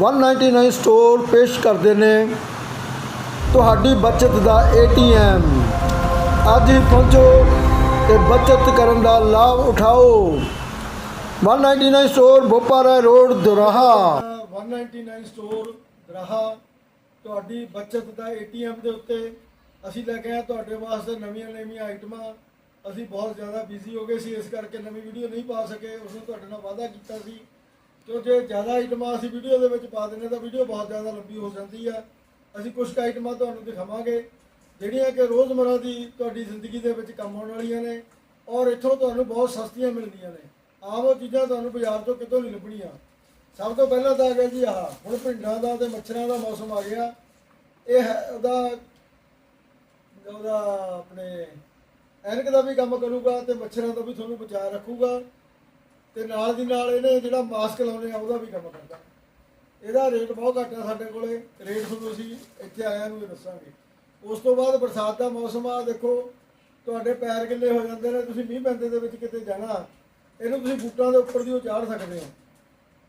199 store ਪੇਸ਼ ਕਰਦੇ ਨੇ। ਤੁਹਾਡੀ ਬਚਤ ਦਾ ਏਟੀਐਮ ਅੱਜ ਹੀ ਪਹੁੰਚੋ ਤੇ ਬਚਤ ਕਰਨ ਦਾ ਲਾਭ ਉਠਾਓ। 199 store Bopara road, Doraha. 199 store Doraha. ਤੁਹਾਡੀ ਬਚਤ ਦਾ ਏਟੀਐਮ ਦੇ ਉੱਤੇ ਅਸੀਂ ਲੈ ਕੇ ਆਏ ਤੁਹਾਡੇ ਵਾਸਤੇ ਨਵੀਆਂ ਨਵੀਆਂ ਆਈਟਮਾਂ ਅਸੀਂ ਬਹੁਤ ਜ਼ਿਆਦਾ ਬਿਜ਼ੀ ਹੋ ਗਏ ਸੀ, ਇਸ ਕਰਕੇ ਨਵੀਂ ਵੀਡੀਓ ਨਹੀਂ ਪਾ ਸਕੇ। ਉਸ ਨੂੰ ਤੁਹਾਡੇ ਨਾਲ ਵਾਅਦਾ ਕੀਤਾ ਸੀ। ਕਿਉਂ ਜੇ ਜ਼ਿਆਦਾ ਆਈਟਮਾਂ ਅਸੀਂ ਵੀਡੀਓ ਦੇ ਵਿੱਚ ਪਾ ਦਿੰਦੇ ਤਾਂ ਵੀਡੀਓ ਬਹੁਤ ਜ਼ਿਆਦਾ ਲੰਬੀ ਹੋ ਜਾਂਦੀ ਆ। ਅਸੀਂ ਕੁਝ ਕੁ ਆਈਟਮਾਂ ਤੁਹਾਨੂੰ ਦਿਖਾਵਾਂਗੇ, ਜਿਹੜੀਆਂ ਕਿ ਰੋਜ਼ਮਰਾ ਦੀ ਤੁਹਾਡੀ ਜ਼ਿੰਦਗੀ ਦੇ ਵਿੱਚ ਕੰਮ ਆਉਣ ਵਾਲੀਆਂ ਨੇ ਔਰ ਇੱਥੋਂ ਤੁਹਾਨੂੰ ਬਹੁਤ ਸਸਤੀਆਂ ਮਿਲਦੀਆਂ ਨੇ। ਆਮ ਉਹ ਚੀਜ਼ਾਂ ਤੁਹਾਨੂੰ ਬਾਜ਼ਾਰ ਤੋਂ ਕਿਤੋਂ ਨਹੀਂ ਲੱਭਣੀਆਂ। ਸਭ ਤੋਂ ਪਹਿਲਾਂ ਤਾਂ ਆ ਗਿਆ ਜੀ ਆਹ, ਹੁਣ ਭਿੰਡਾਂ ਦਾ ਤੇ ਮੱਛਰਾਂ ਦਾ ਮੌਸਮ ਆ ਗਿਆ। ਇਹ ਹੈ, ਉਹਦਾ ਉਹਦਾ ਆਪਣੇ ਐਨਕ ਦਾ ਵੀ ਕੰਮ ਕਰੂਗਾ ਤੇ ਮੱਛਰਾਂ ਤੋਂ ਵੀ ਤੁਹਾਨੂੰ ਬਚਾ ਰੱਖੂਗਾ। ਤੇ ਨਾਲ ਦੀ ਨਾਲ ਇਹਨੇ ਜਿਹੜਾ ਮਾਸਕ ਲਾਉਣੇ ਆ, ਉਹਦਾ ਵੀ ਕੰਮ ਕਰਦਾ। ਇਹਦਾ ਰੇਟ ਬਹੁਤ ਘੱਟ ਆ ਸਾਡੇ ਕੋਲੇ ਰੇਟ ਤੁਹਾਨੂੰ ਅਸੀਂ ਇੱਥੇ ਆਇਆ ਨੂੰ ਹੀ ਦੱਸਾਂਗੇ। ਉਸ ਤੋਂ ਬਾਅਦ ਬਰਸਾਤ ਦਾ ਮੌਸਮ ਆ, ਦੇਖੋ, ਤੁਹਾਡੇ ਪੈਰ ਗਿੱਲੇ ਹੋ ਜਾਂਦੇ ਨੇ, ਤੁਸੀਂ ਮੀਂਹ ਪੈਂਦੇ ਦੇ ਵਿੱਚ ਕਿਤੇ ਜਾਣਾ, ਇਹਨੂੰ ਤੁਸੀਂ ਬੂਟਾਂ ਦੇ ਉੱਪਰ ਦੀ ਉਹ ਚਾੜ ਸਕਦੇ ਹੋ।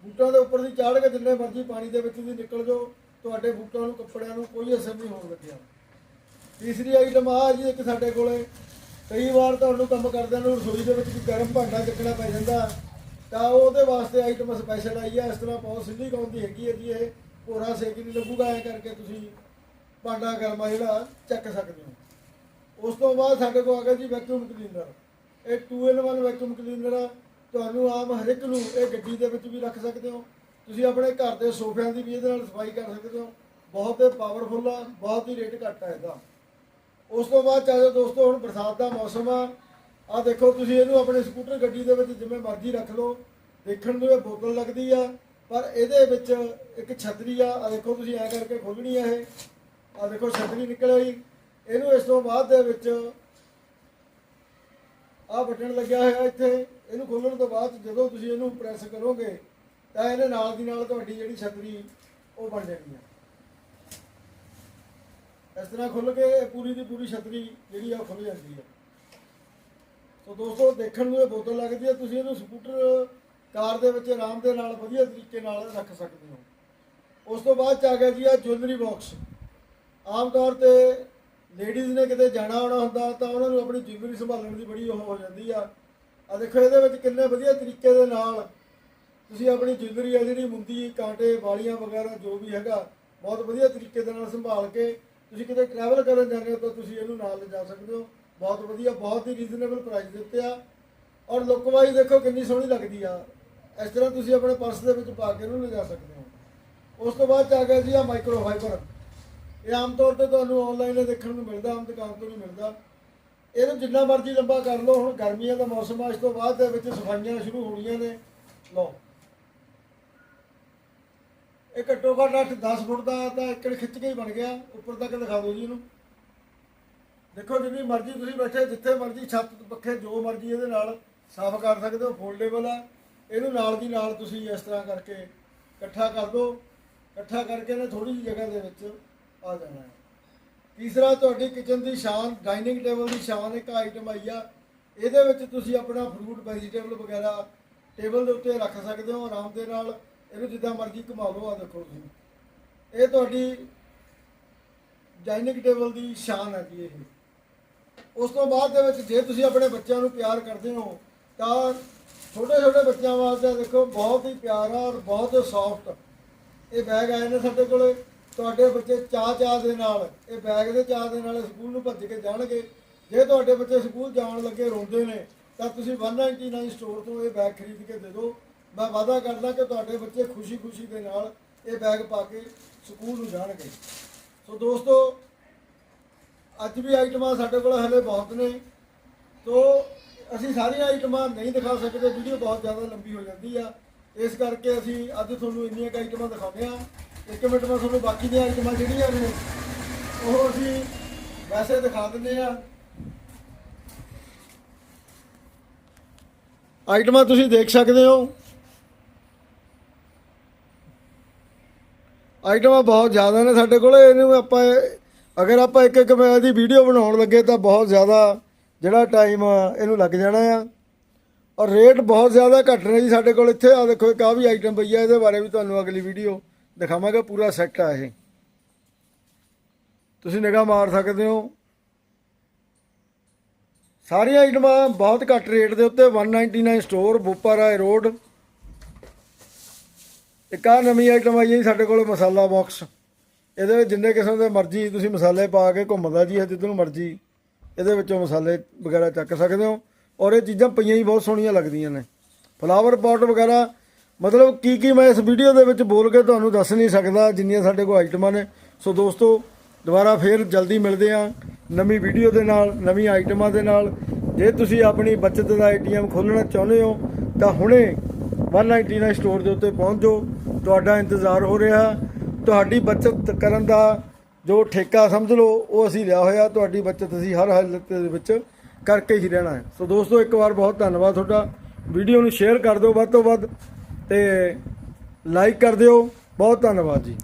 ਬੂਟਾਂ ਦੇ ਉੱਪਰ ਦੀ ਚਾੜ ਕੇ ਜਿੰਨੇ ਮਰਜ਼ੀ ਪਾਣੀ ਦੇ ਵਿੱਚ ਦੀ ਨਿਕਲ ਜਾਓ, ਤੁਹਾਡੇ ਬੂਟਾਂ ਨੂੰ, ਕੱਪੜਿਆਂ ਨੂੰ ਕੋਈ ਅਸਰ ਨਹੀਂ ਹੋਣ ਲੱਗਿਆ। ਤੀਸਰੀ ਆਈਟਮ ਆ ਜੀ ਇੱਕ ਸਾਡੇ ਕੋਲੇ, ਕਈ ਵਾਰ ਤੁਹਾਨੂੰ ਕੰਮ ਕਰਦਿਆਂ ਨੂੰ ਰਸੋਈ ਦੇ ਵਿੱਚ ਗਰਮ ਭਾਂਡਾ ਚੱਕਣਾ ਪੈ ਜਾਂਦਾ। ਤਾਂ ਉਹਦੇ ਵਾਸਤੇ ਆਈਟਮ ਸਪੈਸ਼ਲ ਆਈ ਆ। ਇਸ ਤਰ੍ਹਾਂ ਬਹੁਤ ਸਿੱਧੀ ਕੌਣ ਦੀ ਹੈਗੀ ਹੈ ਜੀ ਇਹ। ਭੋਰਾ ਸੇਕ ਨਹੀਂ ਲੱਗੂਗਾ, ਐ ਕਰਕੇ ਤੁਸੀਂ ਭਾਂਡਾ ਗਰਮਾ ਜਿਹੜਾ, ਚੱਕ ਸਕਦੇ ਹੋ। ਉਸ ਤੋਂ ਬਾਅਦ ਸਾਡੇ ਕੋਲ ਆ ਗਿਆ ਜੀ ਵੈਕਿਊਮ ਕਲੀਨਰ ਇਹ 2 in 1 ਵੈਕਿਊਮ ਕਲੀਨਰ ਆ। ਤੁਹਾਨੂੰ ਆਮ ਹਰ ਇੱਕ ਨੂੰ ਇਹ ਗੱਡੀ ਦੇ ਵਿੱਚ ਵੀ ਰੱਖ ਸਕਦੇ ਹੋ। ਤੁਸੀਂ ਆਪਣੇ ਘਰ ਦੇ ਸੋਫਿਆਂ ਦੀ ਵੀ ਇਹਦੇ ਨਾਲ ਸਫ਼ਾਈ ਕਰ ਸਕਦੇ ਹੋ। ਬਹੁਤ ਹੀ ਪਾਵਰਫੁਲ ਆ, ਬਹੁਤ ਹੀ ਰੇਟ ਘੱਟ ਆ ਇਹਦਾ। ਉਸ ਤੋਂ ਬਾਅਦ ਚਾਹੇ ਦੋਸਤੋ, ਹੁਣ ਬਰਸਾਤ ਦਾ ਮੌਸਮ ਆ। ਆ ਦੇਖੋ, ਤੁਸੀਂ ਇਹਨੂੰ ਆਪਣੇ ਸਕੂਟਰ ਗੱਡੀ ਦੇ ਵਿੱਚ ਜਿਵੇਂ ਮਰਜ਼ੀ ਰੱਖ ਲਓ। ਦੇਖਣ ਨੂੰ ਇਹ ਬੋਤਲ ਲੱਗਦੀ ਆ, ਪਰ ਇਹਦੇ ਵਿੱਚ ਇੱਕ ਛਤਰੀ ਆ। ਆ ਦੇਖੋ, ਤੁਸੀਂ ਐ ਕਰਕੇ ਖੋਲਣੀ ਆ ਇਹ। ਆ ਦੇਖੋ, ਛਤਰੀ ਨਿਕਲ ਆਈ। ਇਹਨੂੰ ਇਸ ਤੋਂ ਬਾਅਦ ਦੇ ਵਿੱਚ ਆ ਬਟਨ ਲੱਗਿਆ ਹੋਇਆ ਇੱਥੇ। ਇਹਨੂੰ ਖੋਲਣ ਤੋਂ ਬਾਅਦ ਜਦੋਂ ਤੁਸੀਂ ਇਹਨੂੰ ਪ੍ਰੈਸ ਕਰੋਗੇ, ਤਾਂ ਇਹਦੇ ਨਾਲ ਦੀ ਨਾਲ ਤੁਹਾਡੀ ਜਿਹੜੀ ਛਤਰੀ, ਉਹ ਬਣ ਜਾਣੀ ਆ। ਇਸ ਤਰ੍ਹਾਂ ਖੁੱਲ ਕੇ ਇਹ ਪੂਰੀ ਦੀ ਪੂਰੀ ਛਤਰੀ ਜਿਹੜੀ ਆ, ਉਹ ਖੁੱਲ ਜਾਂਦੀ ਆ। ਸੋ ਦੋਸਤੋ, ਦੇਖਣ ਨੂੰ ਇਹ ਬੋਤਲ ਲੱਗਦੀ ਹੈ, ਤੁਸੀਂ ਇਹਨੂੰ ਸਕੂਟਰ, ਕਾਰ ਦੇ ਵਿੱਚ ਆਰਾਮ ਦੇ ਨਾਲ, ਵਧੀਆ ਤਰੀਕੇ ਨਾਲ ਰੱਖ ਸਕਦੇ ਹੋ। ਉਸ ਤੋਂ ਬਾਅਦ ਚ ਆ ਗਿਆ ਜੀ ਆ ਜੁਐਲਰੀ ਬਾਕਸ ਆਮ ਤੌਰ ਤੇ ਲੇਡੀਜ਼ ਨੇ ਕਿਤੇ ਜਾਣਾ ਆਉਣਾ ਹੁੰਦਾ, ਤਾਂ ਉਹਨਾਂ ਨੂੰ ਆਪਣੀ ਜੁਐਲਰੀ ਸੰਭਾਲਣ ਦੀ ਬੜੀ ਉਹ ਹੋ ਜਾਂਦੀ ਆ। ਆ ਦੇਖੋ, ਇਹਦੇ ਵਿੱਚ ਕਿੰਨੇ ਵਧੀਆ ਤਰੀਕੇ ਦੇ ਨਾਲ ਤੁਸੀਂ ਆਪਣੀ ਜੁਐਲਰੀ ਆ ਜਿਹੜੀ ਮੁੰਦੀ, ਕਾਂਟੇ, ਵਾਲੀਆਂ ਵਗੈਰਾ, ਜੋ ਵੀ ਹੈਗਾ, ਬਹੁਤ ਵਧੀਆ ਤਰੀਕੇ ਦੇ ਨਾਲ ਸੰਭਾਲ ਕੇ ਤੁਸੀਂ ਕਿਤੇ ਟਰੈਵਲ ਕਰਨ ਜਾਂਦੇ ਹੋ, ਤਾਂ ਤੁਸੀਂ ਇਹਨੂੰ ਨਾਲ ਲਿਜਾ ਸਕਦੇ ਹੋ। ਬਹੁਤ ਵਧੀਆ, ਬਹੁਤ ਹੀ ਰੀਜ਼ਨੇਬਲ ਪ੍ਰਾਈਸ ਦਿੱਤੇ ਆ। ਔਰ ਲੁੱਕ ਵਾਈਜ਼ ਦੇਖੋ ਕਿੰਨੀ ਸੋਹਣੀ ਲੱਗਦੀ ਆ। ਇਸ ਤਰ੍ਹਾਂ ਤੁਸੀਂ ਆਪਣੇ ਪਰਸ ਦੇ ਵਿੱਚ ਪਾ ਕੇ ਇਹਨੂੰ ਲਿਜਾ ਸਕਦੇ ਹੋ। ਉਸ ਤੋਂ ਬਾਅਦ ਚ ਆ ਗਿਆ ਜੀ ਆ ਮਾਈਕਰੋ ਫਾਈਬਰ ਇਹ ਆਮ ਤੌਰ ਤੇ ਤੁਹਾਨੂੰ ਆਨਲਾਈਨ ਦੇਖਣ ਨੂੰ ਮਿਲਦਾ, ਆਮ ਦੁਕਾਨ ਤੋਂ ਨਹੀਂ ਮਿਲਦਾ। ਇਹਨੂੰ ਜਿੰਨਾ ਮਰਜ਼ੀ ਲੰਬਾ ਕਰ ਲਓ, ਹੁਣ ਗਰਮੀਆਂ ਦਾ ਮੌਸਮ ਆ, ਇਸ ਤੋਂ ਬਾਅਦ ਦੇ ਵਿੱਚ ਸਫਾਈਆਂ ਸ਼ੁਰੂ ਹੋਣੀਆਂ ਨੇ। ਲਓ। ਇਹ ਘੱਟੋ ਘੱਟ 8 10 ਫੁੱਟ ਦਾ ਤਾਂ ਇੱਕੜ ਖਿੱਚ ਕੇ ਹੀ ਬਣ ਗਿਆ। ਉੱਪਰ ਤੱਕ ਦਿਖਾ ਦਿਓ ਜੀ ਇਹਨੂੰ। ਦੇਖੋ, ਜਿੰਨੀ ਮਰਜ਼ੀ ਤੁਸੀਂ ਬੈਠੇ, ਜਿੱਥੇ ਮਰਜ਼ੀ ਛੱਤ ਪੱਖੇ, ਜੋ ਮਰਜ਼ੀ ਇਹਦੇ ਨਾਲ ਸਾਫ਼ ਕਰ ਸਕਦੇ ਹੋ ਫੋਲਡੇਬਲ ਆ। ਇਹਨੂੰ ਨਾਲ ਦੀ ਨਾਲ ਤੁਸੀਂ ਇਸ ਤਰ੍ਹਾਂ ਕਰਕੇ ਇਕੱਠਾ ਕਰ ਦਿਓ ਇਕੱਠਾ ਕਰਕੇ ਨੇ ਥੋੜੀ ਜਿਹੀ ਜਗ੍ਹਾ ਦੇ ਵਿੱਚ ਆ ਜਾਣਾ ਹੈ। ਤੀਸਰਾ, ਤੁਹਾਡੀ ਕਿਚਨ ਦੀ ਸ਼ਾਨ, ਡਾਈਨਿੰਗ ਟੇਬਲ ਦੀ ਸ਼ਾਨ ਇੱਕ ਆਈਟਮ ਆਈ ਆ। ਇਹਦੇ ਵਿੱਚ ਤੁਸੀਂ ਆਪਣਾ ਫਰੂਟ ਵੈਜੀਟੇਬਲ ਵਗੈਰਾ ਟੇਬਲ ਦੇ ਉੱਤੇ ਰੱਖ ਸਕਦੇ ਹੋ, ਆਰਾਮ ਦੇ ਨਾਲ। ਇਹਨੂੰ ਜਿੱਦਾਂ ਮਰਜ਼ੀ ਘੁਮਾ ਲਓ, ਆ ਦੇਖੋ ਤੁਸੀਂ। ਇਹ ਤੁਹਾਡੀ ਡਾਈਨਿੰਗ ਟੇਬਲ ਦੀ ਸ਼ਾਨ ਹੈ ਜੀ ਇਹ। ਉਸ ਤੋਂ ਬਾਅਦ ਦੇ ਵਿੱਚ ਜੇ ਤੁਸੀਂ ਆਪਣੇ ਬੱਚਿਆਂ ਨੂੰ ਪਿਆਰ ਕਰਦੇ ਹੋ, ਤਾਂ ਛੋਟੇ ਛੋਟੇ ਬੱਚਿਆਂ ਵਾਸਤੇ ਦੇਖੋ ਬਹੁਤ ਹੀ ਪਿਆਰਾ ਔਰ ਬਹੁਤ ਸੌਫਟ ਇਹ ਬੈਗ ਆਏ ਨੇ ਸਾਡੇ ਕੋਲੇ। ਤੁਹਾਡੇ ਬੱਚੇ ਚਾਹ ਚਾਹ ਦੇ ਨਾਲ, ਇਹ ਬੈਗ ਦੇ ਚਾਹ ਦੇ ਨਾਲ ਸਕੂਲ ਨੂੰ ਭੱਜ ਕੇ ਜਾਣਗੇ। ਜੇ ਤੁਹਾਡੇ ਬੱਚੇ ਸਕੂਲ ਜਾਣ ਲੱਗੇ, ਰੋਂਦੇ ਨੇ, ਤਾਂ ਤੁਸੀਂ 199 ਸਟੋਰ ਤੋਂ ਇਹ ਬੈਗ ਖਰੀਦ ਕੇ ਦੇ ਦਿਓ। ਮੈਂ ਵਾਅਦਾ ਕਰਦਾ ਕਿ ਤੁਹਾਡੇ ਬੱਚੇ ਖੁਸ਼ੀ-ਖੁਸ਼ੀ ਦੇ ਨਾਲ ਇਹ ਬੈਗ ਪਾ ਕੇ ਸਕੂਲ ਨੂੰ ਜਾਣਗੇ। ਸੋ ਦੋਸਤੋ ਅੱਜ ਵੀ ਆਈਟਮਾਂ ਸਾਡੇ ਕੋਲ ਹਲੇ ਬਹੁਤ ਨੇ। ਤੋ ਅਸੀਂ ਸਾਰੀਆਂ ਆਈਟਮਾਂ ਨਹੀਂ ਦਿਖਾ ਸਕਦੇ, ਵੀਡੀਓ ਬਹੁਤ ਜ਼ਿਆਦਾ ਲੰਬੀ ਹੋ ਜਾਂਦੀ ਆ। ਇਸ ਕਰਕੇ ਅਸੀਂ ਅੱਜ ਤੁਹਾਨੂੰ ਇੰਨੀਆਂ ਕੁ ਆਈਟਮਾਂ ਦਿਖਾਉਂਦੇ ਆ ਇੱਕ ਮਿੰਟ ਮੈਂ ਤੁਹਾਨੂੰ ਬਾਕੀ ਦੀਆਂ ਆਈਟਮਾਂ ਜਿਹੜੀਆਂ ਨੇ, ਉਹ ਅਸੀਂ ਵੈਸੇ ਦਿਖਾ ਦਿੰਦੇ ਆ ਆਈਟਮਾਂ ਤੁਸੀਂ ਦੇਖ ਸਕਦੇ ਹੋ। ਆਈਟਮਾਂ ਬਹੁਤ ਜ਼ਿਆਦਾ ਨੇ ਸਾਡੇ ਕੋਲ। ਇਹਨੂੰ ਆਪਾਂ ਅਗਰ ਆਪਾਂ ਇੱਕ ਇੱਕ ਮੈਂ ਦੀ ਵੀਡੀਓ ਬਣਾਉਣ ਲੱਗੇ ਤਾਂ ਬਹੁਤ ਜ਼ਿਆਦਾ ਜਿਹੜਾ ਟਾਈਮ ਇਹਨੂੰ ਲੱਗ ਜਾਣਾ ਆ। ਔਰ ਰੇਟ ਬਹੁਤ ਜ਼ਿਆਦਾ ਘੱਟ ਨੇ ਜੀ ਸਾਡੇ ਕੋਲ। ਇੱਥੇ ਆ ਦੇਖੋ, ਇੱਕ ਆ ਵੀ ਆਈਟਮ ਪਈ ਆ, ਇਹਦੇ ਬਾਰੇ ਵੀ ਤੁਹਾਨੂੰ ਅਗਲੀ ਵੀਡੀਓ ਦਿਖਾਵਾਂਗਾ, ਪੂਰਾ ਸੈੱਟ ਆ ਇਹ। ਤੁਸੀਂ ਨਿਗਾਹ ਮਾਰ ਸਕਦੇ ਹੋ। ਸਾਰੀਆਂ ਆਈਟਮਾਂ ਬਹੁਤ ਘੱਟ ਰੇਟ ਦੇ ਉੱਤੇ 199 ਸਟੋਰ ਬੋਪਾ ਬੁੱਪਾਰਾਏ ਰੋਡ ਇੱਕ ਆ ਨਵੀਂ ਆਈਟਮ ਆਈ ਹੈ ਜੀ ਸਾਡੇ ਕੋਲ, ਮਸਾਲਾ ਬਾਕਸ ਇਹਦੇ ਵਿੱਚ ਜਿੰਨੇ ਕਿਸਮ ਦੇ ਮਰਜ਼ੀ ਤੁਸੀਂ ਮਸਾਲੇ ਪਾ ਕੇ ਘੁੰਮਦਾ ਜੀ ਹੈ ਜਿੱਧਰ ਨੂੰ ਮਰਜ਼ੀ, ਇਹਦੇ ਵਿੱਚੋਂ ਮਸਾਲੇ ਵਗੈਰਾ ਚੱਕ ਸਕਦੇ ਹੋ। ਔਰ ਇਹ ਚੀਜ਼ਾਂ ਪਈਆਂ ਹੀ ਬਹੁਤ ਸੋਹਣੀਆਂ ਲੱਗਦੀਆਂ ਨੇ। ਫਲਾਵਰ ਪੌਟ ਵਗੈਰਾ, ਮਤਲਬ ਕੀ ਕੀ ਮੈਂ ਇਸ ਵੀਡੀਓ ਦੇ ਵਿੱਚ ਬੋਲ ਕੇ ਤੁਹਾਨੂੰ ਦੱਸ ਨਹੀਂ ਸਕਦਾ, ਜਿੰਨੀਆਂ ਸਾਡੇ ਕੋਲ ਆਈਟਮਾਂ ਨੇ। ਸੋ ਦੋਸਤੋ, ਦੁਬਾਰਾ ਫੇਰ ਜਲਦੀ ਮਿਲਦੇ ਆ ਨਵੀਂ ਵੀਡੀਓ ਦੇ ਨਾਲ ਨਵੀਂ ਆਈਟਮਾਂ ਦੇ ਨਾਲ। ਜੇ ਤੁਸੀਂ ਆਪਣੀ ਬਚਤ ਦਾ ਏਟੀਐਮ ਖੋਲ੍ਹਣਾ ਚਾਹੁੰਦੇ ਹੋ, ਤਾਂ ਹੁਣੇ 199 ਸਟੋਰ ਦੇ ਉੱਤੇ ਪਹੁੰਚ ਜਾਓ। ਤੁਹਾਡਾ ਇੰਤਜ਼ਾਰ ਹੋ ਰਿਹਾ। ਤੁਹਾਡੀ ਬਚਤ ਕਰਨ ਦਾ ਜੋ ਠੇਕਾ ਸਮਝ ਲਓ, ਉਹ ਅਸੀਂ ਲਿਆ ਹੋਇਆ, ਤੁਹਾਡੀ ਬਚਤ ਅਸੀਂ ਹਰ ਹਾਲਤ ਦੇ ਵਿੱਚ ਕਰਕੇ ਹੀ ਰਹਿਣਾ ਹੈ। ਸੋ ਦੋਸਤੋ, ਇੱਕ ਵਾਰ ਬਹੁਤ ਧੰਨਵਾਦ ਤੁਹਾਡਾ। ਵੀਡੀਓ ਨੂੰ ਸ਼ੇਅਰ ਕਰ ਦਿਓ ਵੱਧ ਤੋਂ ਵੱਧ ਤੇ ਲਾਈਕ ਕਰ ਦਿਓ। ਬਹੁਤ ਧੰਨਵਾਦ ਜੀ।